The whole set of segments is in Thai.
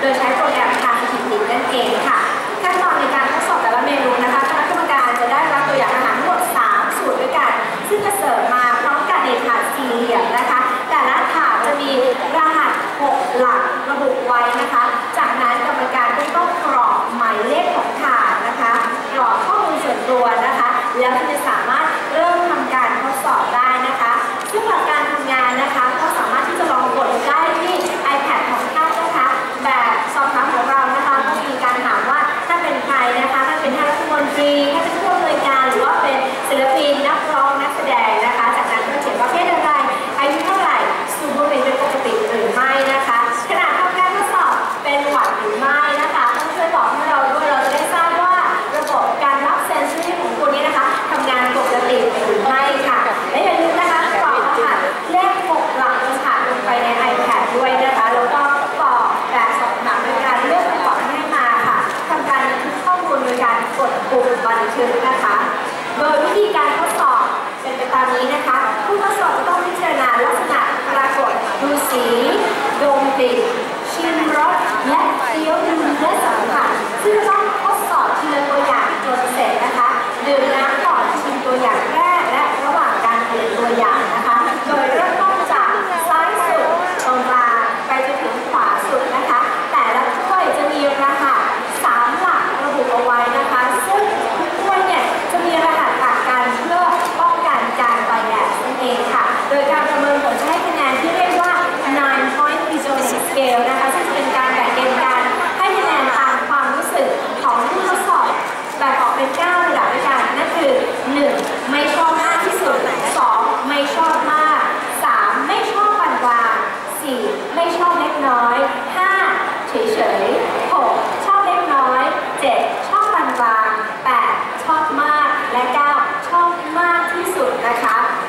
โดยใช้โปรแกรมทางสถิตินั่นเองค่ะ ขั้นตอนในการทดสอบแต่ละเมนูนะคะคณะกรรมการจะได้รับตัวอย่างอาหารทั้งหมด 3 สูตรด้วยกัน ซึ่งจะเสิร์ฟมาพร้อมกันในถาดสี่เหลี่ยมนะคะ แต่ละถาดจะมีรหัส 6 หลักระบุไว้นะคะ จากนั้นกรรมการก็ต้องกรอกหมายเลขของถาดนะคะ กรอกข้อมูลส่วนตัวนะคะ แล้วคุจะสาม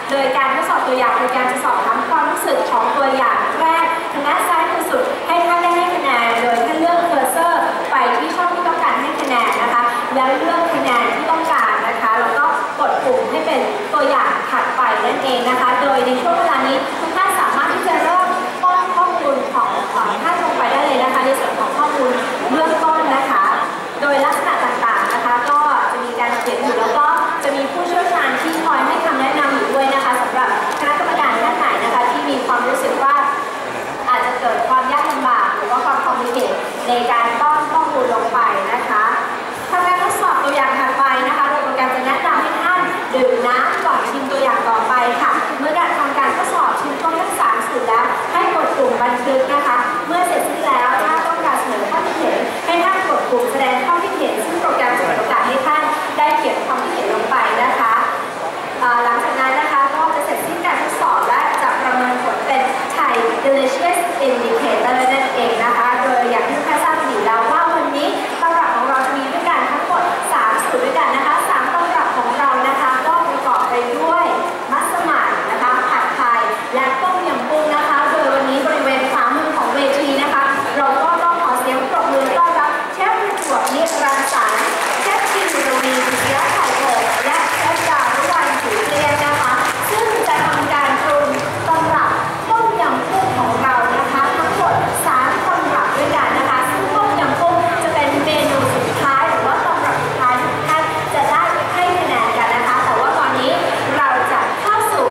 โดยการทดสอบตัวอย่างคือการจะสอบถามความรู้สึกของตัวอย่าง